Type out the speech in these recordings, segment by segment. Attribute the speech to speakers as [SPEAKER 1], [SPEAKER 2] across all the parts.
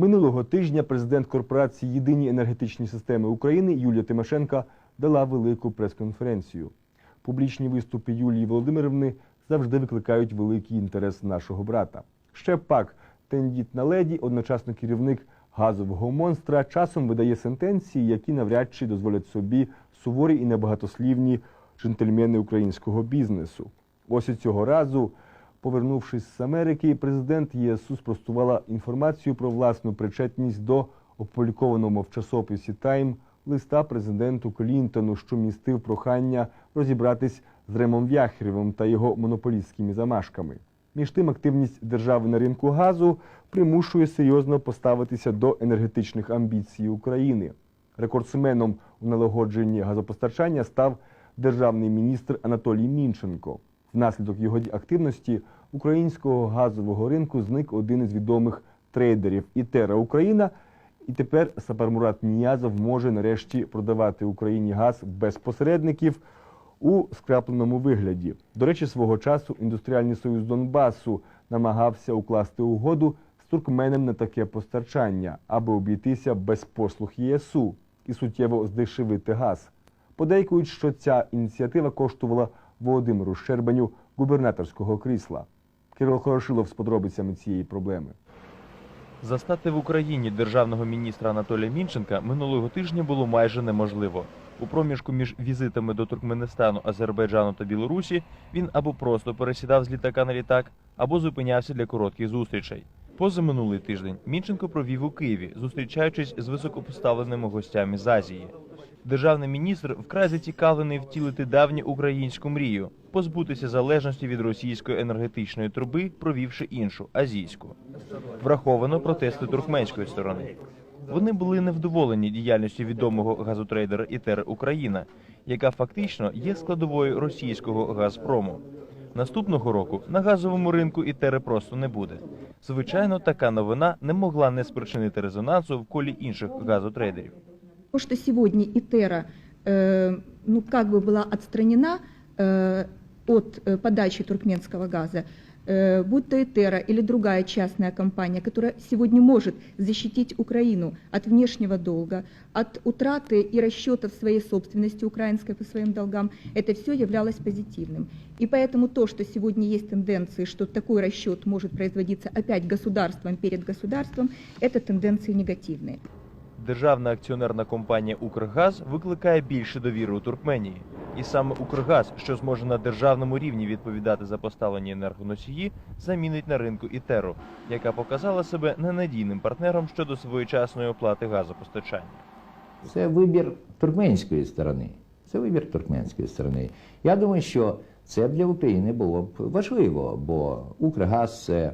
[SPEAKER 1] Минулого тижня президент корпорації Єдині енергетичні системи України Юлія Тимошенка дала велику прес-конференцію. Публічні виступи Юлії Володимирівни завжди викликають великий інтерес нашого брата. Ще пак тендітна леді, одночасно керівник газового монстра, часом видає сентенції, які навряд чи дозволять собі суворі і небагатослівні джентльмени українського бізнесу. Ось і цього разу, повернувшись з Америки, президент ЄСУ спростувала інформацію про власну причетність до опублікованого в часописі Тайм листа президенту Клінтону, що містив прохання розібратись з Ремом Вяхрєвим та його монополістськими замашками. Між тим, активність держави на ринку газу примушує серйозно поставитися до енергетичних амбіцій України. Рекордсменом у налагодженні газопостачання став державний міністр Анатолій Мінченко. Внаслідок його активності українського газового ринку зник один із відомих трейдерів Ітера Україна. І тепер Сапармурат Ніязов може нарешті продавати Україні газ без посередників у скрапленому вигляді. До речі, свого часу індустріальний союз Донбасу намагався укласти угоду з туркменем на таке постачання, аби обійтися без послуг ЄСУ і суттєво здешевити газ. Подейкують, що ця ініціатива коштувала Володимиру Щербаню губернаторського крісла. Кирило Хорошилов з подробицями цієї проблеми.
[SPEAKER 2] Застати в Україні державного міністра Анатолія Мінченка минулого тижня було майже неможливо. У проміжку між візитами до Туркменистану, Азербайджану та Білорусі він або просто пересідав з літака на літак, або зупинявся для коротких зустрічей. Позаминулий тиждень Мінченко провів у Києві, зустрічаючись з високопоставленими гостями з Азії. Державний міністр вкрай зацікавлений втілити давню українську мрію позбутися залежності від російської енергетичної труби, провівши іншу азійську. Враховано протести туркменської сторони. Вони були невдоволені діяльністю відомого газотрейдера Ітер Україна, яка фактично є складовою російського Газпрому. Наступного року на газовому ринку Ітери просто не буде. Звичайно, така новина не могла не спричинити резонансу в колі інших газотрейдерів.
[SPEAKER 3] То, что сегодня ИТЕРА э, ну, как бы была отстранена э, от э, подачи э, будь то ИТЕРА или другая частная компания, которая сегодня может защитить Украину от внешнего долга, от утраты и расчетов своей собственности украинской по своим долгам, это все являлось позитивным. И поэтому то, что сегодня есть тенденции, что такой расчет может производиться опять государством перед государством, это тенденции негативные.
[SPEAKER 2] Державна акціонерна компанія Укргаз викликає більше довіри у Туркменії. І саме Укргаз, що зможе на державному рівні відповідати за поставлені енергоносії, замінить на ринку Ітеру, яка показала себе ненадійним партнером щодо своєчасної оплати газопостачання.
[SPEAKER 4] Це вибір туркменської сторони. Це вибір туркменської сторони. Я думаю, що це для України було б важливо, бо Укргаз це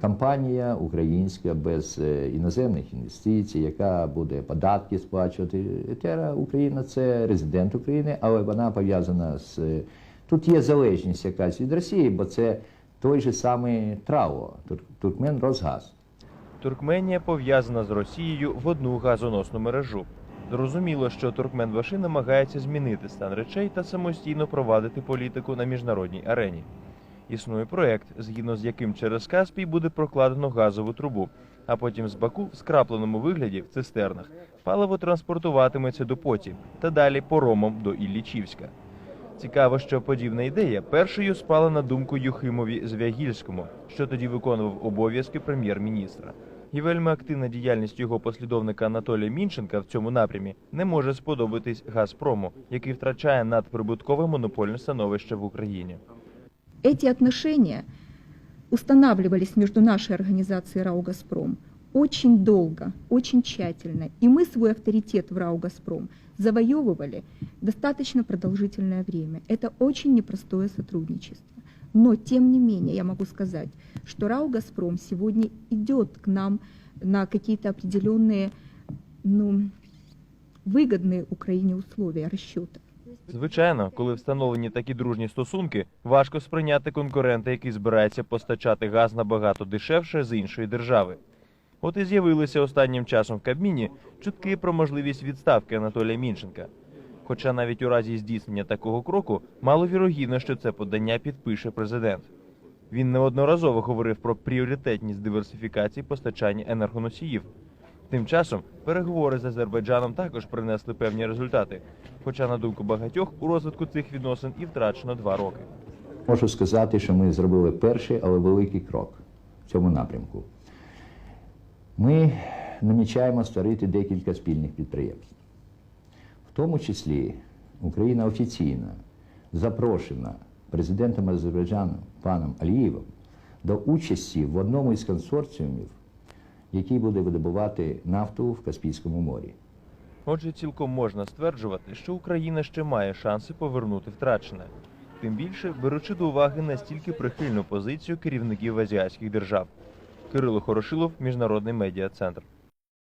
[SPEAKER 4] компанія українська без е, іноземних інвестицій, яка буде податки сплачувати. Тера Україна це резидент України, але вона пов'язана з е, тут є залежність якась від Росії, бо це той же самий ТРАО, Туркмен Росгаз.
[SPEAKER 2] Туркменія пов'язана з Росією в одну газоносну мережу. Зрозуміло, що Туркменбаши намагається змінити стан речей та самостійно провадити політику на міжнародній арені. Існує проект, згідно з яким через Каспій буде прокладено газову трубу, а потім з Баку в скрапленому вигляді в цистернах паливо транспортуватиметься до Поті та далі поромом до Іллічівська. Цікаво, що подібна ідея першою спала на думку Юхимові Звягільському, що тоді виконував обов'язки прем'єр-міністра. І вельми активна діяльність його послідовника Анатолія Мінченка в цьому напрямі не може сподобатись Газпрому, який втрачає надприбуткове монопольне становище в Україні.
[SPEAKER 3] Эти отношения устанавливались между нашей организацией РАО «Газпром» очень долго, очень тщательно. И мы свой авторитет в РАО «Газпром» завоевывали достаточно продолжительное время. Это очень непростое сотрудничество. Но, тем не менее, я могу сказать, что РАО «Газпром» сегодня идет к нам на какие-то определенные ну, выгодные Украине условия расчета.
[SPEAKER 2] Звичайно, коли встановлені такі дружні стосунки, важко сприйняти конкурента, який збирається постачати газ набагато дешевше з іншої держави. От і з'явилися останнім часом в Кабміні чутки про можливість відставки Анатолія Мінченка. Хоча навіть у разі здійснення такого кроку маловірогідно, що це подання підпише президент. Він неодноразово говорив про пріоритетність диверсифікації постачання енергоносіїв. Тим часом переговори з Азербайджаном також принесли певні результати. Хоча, на думку багатьох, у розвитку цих відносин і втрачено два роки.
[SPEAKER 4] Можу сказати, що ми зробили перший, але великий крок в цьому напрямку. Ми намічаємо створити декілька спільних підприємств. В тому числі Україна офіційно запрошена президентом Азербайджану паном Алієвим до участі в одному із консорціумів, який буде видобувати нафту в Каспійському морі.
[SPEAKER 2] Отже, цілком можна стверджувати, що Україна ще має шанси повернути втрачене. Тим більше беручи до уваги настільки прихильну позицію керівників азіатських держав. Кирило Хорошилов, Міжнародний медіа центр.